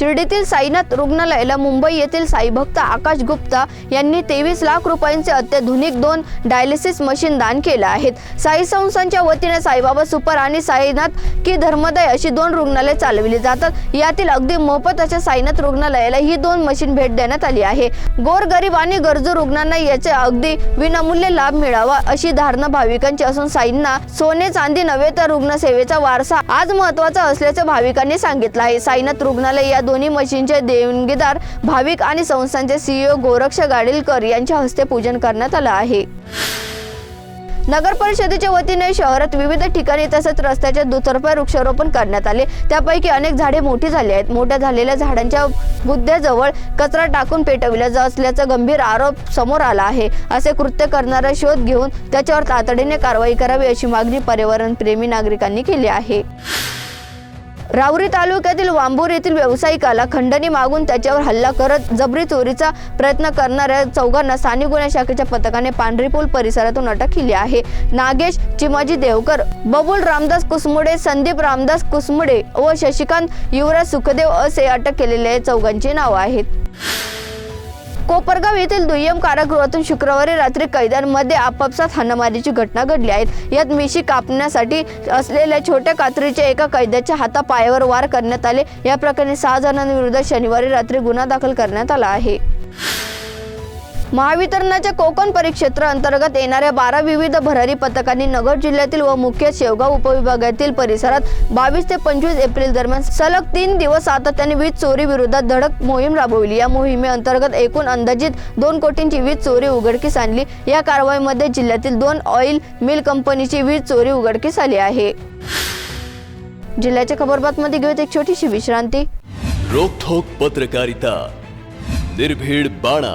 शिर्डीतील साईनाथ रुग्णालयाला मुंबई येथील साईभक्त आकाश गुप्ता यांनी तेवीस लाख रुपयांचे अत्याधुनिक दोन डायलिसिस मशीन दान केलं आहेत. साई संस्थांच्या वतीने साईबाबा सुपर आणि साईनाथ की धर्मदय अशी दोन रुग्णालय चालविली जातात. यातील अगदी मोफत अशा साईनाथ रुग्णालयाला ही दोन मशीन भेट देण्यात आली आहे. गोरगरीब आणि गरजू रुग्णांना याचे अगदी विनामूल्य लाभ मिळावा अशी धारणा भाविकांची असून साईंना सोने चांदी नव्हे तर रुग्णसेवेचा वारसा आज महत्त्वाचा असल्याचं भाविकांनी सांगितलं आहे. साईनाथ रुग्णालय या दोन्ही मशीनचे देणगीदार भाविक आणि संस्थांचे सीईओ गोरक्ष गाडीलकर यांच्या हस्ते पूजन करण्यात आलं आहे. नगर परिषदेच्या वतीने शहरात विविध ठिकाणी तसेच रस्त्याच्या दुतर्फा वृक्षारोपण करण्यात आले. त्यापैकी अनेक झाडे मोठी झाली आहेत. मोठ्या झालेल्या झाडांच्या बुद्ध्याजवळ कचरा टाकून पेटविला जात असल्याचा गंभीर आरोप समोर आला आहे. असे कृत्य करणारा शोध घेऊन त्याच्यावर तातडीने कारवाई करावी अशी मागणी पर्यावरण प्रेमी नागरिकांनी केली आहे. राऊरी तालुक्यातील वांबूर येथील व्यावसायिकाला खंडणी मागून त्याच्यावर हल्ला करत जबरी चोरीचा प्रयत्न करणाऱ्या चौघांना स्थानिक गुन्हे शाखेच्या पथकाने पांढरीपूल परिसरातून अटक केली आहे. नागेश चिमाजी देवकर बबुल रामदास कुसमुडे संदीप रामदास कुसमुडे व शशिकांत युवराज सुखदेव असे अटक केलेले चौघांची नाव आहेत. कोपरगाव येथील दुय्यम कारागृहातून शुक्रवारी रात्री कैद्यांमध्ये आपापसात हाणामारीची घटना घडली आहेत यात मिशी कापण्यासाठी असलेल्या छोट्या कात्रीच्या एका कैद्याच्या हातापायावर वार करण्यात आले. या प्रकरणी सहा जणांविरुद्ध शनिवारी रात्री गुन्हा दाखल करण्यात आला आहे. महावितरणाच्या कोकण परिक्षेत्र अंतर्गत येणाऱ्या बारा विविध भरारी पथकांनी नगर जिल्ह्यातील व मुख्य शेवगाव उपविभागातील परिसरात बावीस ते पंचवीस एप्रिल दरम्यान सलग तीन दिवस सातत्याने वीज चोरी विरोधात धडक मोहीम राबवली. या मोहिमेअंतर्गत एकूण अंदाजित दोन कोटींची वीज चोरी उघडकीस आणली. या कारवाईमध्ये जिल्ह्यातील दोन ऑइल मिल कंपनीची वीज चोरी उघडकीस आली आहे. जिल्ह्याच्या खबरबातमध्ये घेऊयात एक छोटीशी विश्रांती. रोखोक पत्रकारिता. निर्भीड बाणा.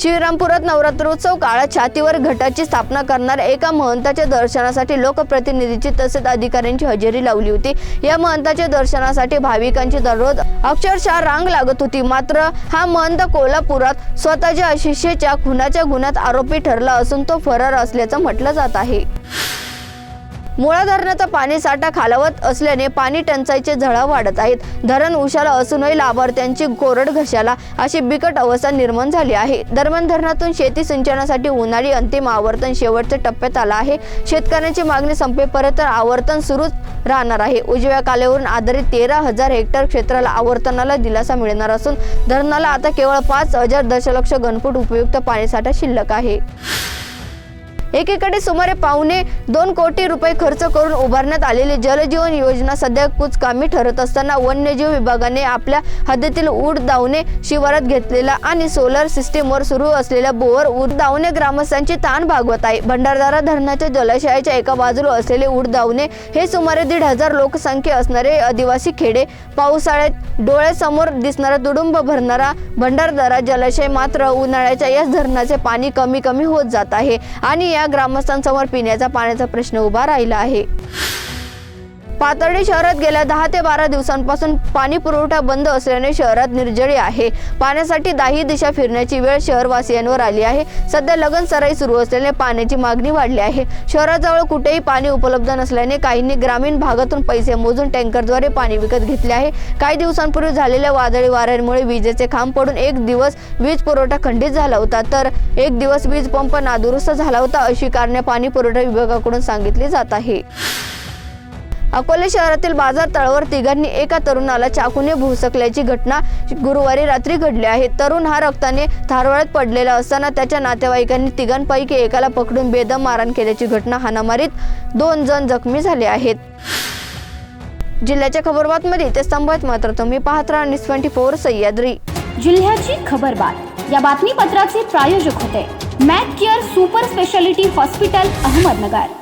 श्रीरामपुरात नवरात्रोत्सव काळात छातीवर घटाची स्थापना करणाऱ्या एका महंताच्या दर्शनासाठी लोकप्रतिनिधीची तसेच अधिकाऱ्यांची हजेरी लावली होती. या महंताच्या दर्शनासाठी भाविकांची दररोज अक्षरशः रांग लागत होती. मात्र हा महंत कोल्हापुरात स्वतःच्या शिष्येच्या खुनाच्या गुन्ह्यात आरोपी ठरला असून तो फरार असल्याचं म्हटलं जात आहे. मुळा धरणाचा पाणी साठा खालावत असल्याने पाणी टंचाईचे झळा वाढत आहेत. धरण उशाला असूनही लाभार्थ्यांची कोरड घशाला अशी बिकट अवस्था निर्माण झाली आहे. दरम्यान धरणातून शेती सिंचनासाठी उन्हाळी अंतिम आवर्तन शेवटच्या टप्प्यात आला आहे. शेतकऱ्यांची मागणी संपेपर्यंत आवर्तन सुरूच राहणार आहे. उजव्या कालेवरून आधारित तेरा हजार हेक्टर क्षेत्राला आवर्तनाला दिलासा मिळणार असून धरणाला आता केवळ पाच हजार दशलक्ष घनफूट उपयुक्त पाणीसाठा शिल्लक आहे. एकीकडे सुमारे पावणे दोन कोटी रुपये खर्च करून उभारण्यात आलेली जलजीवन योजना सध्या कुचकामी ठरत असताना वन्यजीव विभागाने आपल्या हद्दीतील ऊट दावणे शिवारात घेतलेला आणि सोलर सिस्टीमवर सुरू असलेल्या बोअर ऊट दावणे ग्रामस्थांची ताण भागवत आहे. भंडारदारा धरणाच्या जलाशयाच्या एका बाजूला असलेले ऊट दावणे हे सुमारे दीड हजार लोकसंख्या असणारे आदिवासी खेडे. पावसाळ्यात डोळ्यासमोर दिसणारा दुडुंब भरणारा भंडारदारा जलाशय मात्र उन्हाळ्याच्या या धरणाचे पाणी कमी कमी होत जात आहे. आणि या या ग्रामस्थांसमोर पिण्याचा पाण्याचा प्रश्न उभा राहिला आहे. पाथर्डी शहरात गेल्या दहा ते बारा दिवसांपासून पाणी पुरवठा बंद असल्याने शहरात निर्जळी आहे. पाण्यासाठी दाही दिशा फिरण्याची वेळ शहरवासियांवर आली आहे. सध्या लगन सराई सुरू असल्याने पाण्याची मागणी वाढली आहे. शहराजवळ कुठेही पाणी उपलब्ध नसल्याने काहींनी ग्रामीण भागातून पैसे मोजून टँकरद्वारे पाणी विकत घेतले आहे. काही दिवसांपूर्वी झालेल्या वादळी वाऱ्यांमुळे विजेचे खांब पडून एक दिवस वीज पुरवठा खंडित झाला होता. तर एक दिवस वीज पंप नादुरुस्त झाला होता अशी कारणे पाणी पुरवठा विभागाकडून सांगितली जात आहे. अकोले शहरातील बाजार तळावर तिघांनी एका तरुणाला चाकूने भुसकल्याची घटना गुरुवारी रात्री घडली आहे. तरुण हा रक्ताने थारवळत पडलेला असताना त्याच्या नातेवाईकांनी तिघांपैकी एकाला पकडून बेदम मारण केल्याची घटना हाणामारीत दोन जण जखमी झाले आहेत. जिल्ह्याच्या खबरबातमध्ये ते स्तंभात मात्र तुम्ही पाहत राहा न्यूज ट्वेंटी फोर सह्याद्री. जिल्ह्याची खबरबात. या बातमीपत्राचे प्रायोजक होते mac care super speciality hospital Ahmednagar.